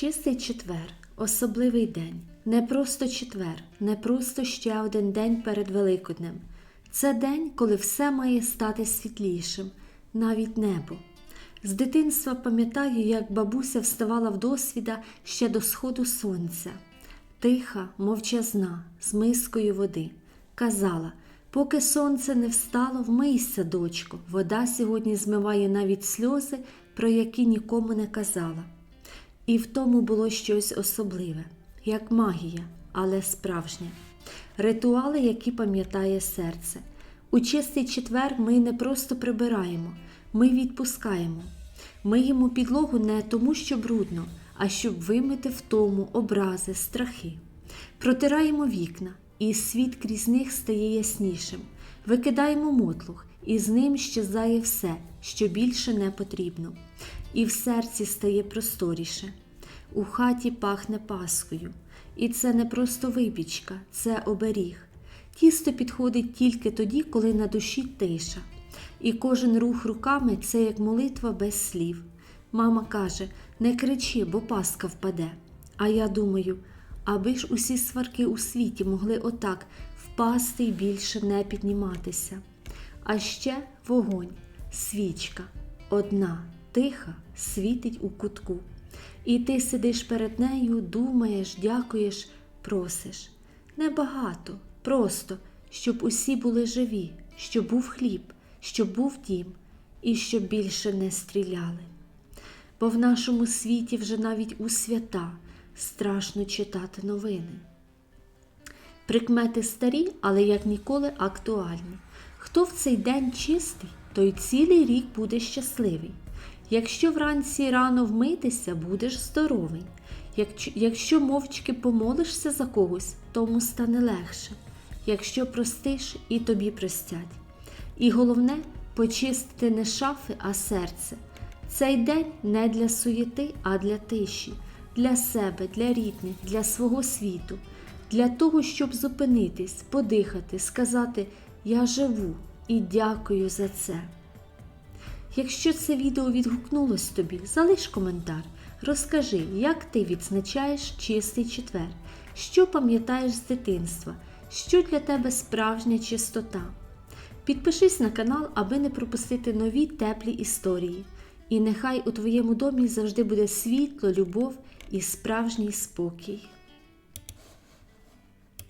Чистий четвер особливий день. Не просто четвер, не просто ще один день перед Великоднем. Це день, коли все має стати світлішим, навіть небо. З дитинства пам'ятаю, як бабуся вставала в досвіда ще до сходу сонця. Тиха, мовчазна, з мискою води. Казала, поки сонце не встало, вмийся, дочко, вода сьогодні змиває навіть сльози, про які нікому не казала. І в тому було щось особливе, як магія, але справжня. Ритуали, які пам'ятає серце. У чистий четвер ми не просто прибираємо, ми відпускаємо. Миємо підлогу не тому, що брудно, а щоб вимити втому, образи, страхи. Протираємо вікна, і світ крізь них стає яснішим. Викидаємо мотлух, і з ним щезає все, що більше не потрібно. І в серці стає просторіше. У хаті пахне паскою. І це не просто випічка, це оберіг. Тісто підходить тільки тоді, коли на душі тиша. І кожен рух руками це як молитва без слів. Мама каже: не кричи, бо паска впаде. А я думаю, аби ж усі сварки у світі могли отак впасти й більше не підніматися. А ще вогонь, свічка, одна, тиха, світить у кутку. І ти сидиш перед нею, думаєш, дякуєш, просиш. Небагато, просто, щоб усі були живі, щоб був хліб, щоб був дім, і щоб більше не стріляли. Бо в нашому світі вже навіть у свята страшно читати новини. Прикмети старі, але як ніколи актуальні. Хто в цей день чистий, той цілий рік буде щасливий. Якщо вранці рано вмитися, будеш здоровий. Якщо мовчки помолишся за когось, тому стане легше. Якщо простиш, і тобі простять. І головне почистити не шафи, а серце. Цей день не для суєти, а для тиші, для себе, для рідних, для свого світу, для того, щоб зупинитись, подихати, сказати Я живу і дякую за це. Якщо це відео відгукнулось тобі, залиш коментар. Розкажи, як ти відзначаєш чистий четвер, що пам'ятаєш з дитинства, що для тебе справжня чистота. Підпишись на канал, аби не пропустити нові теплі історії. І нехай у твоєму домі завжди буде світло, любов і справжній спокій.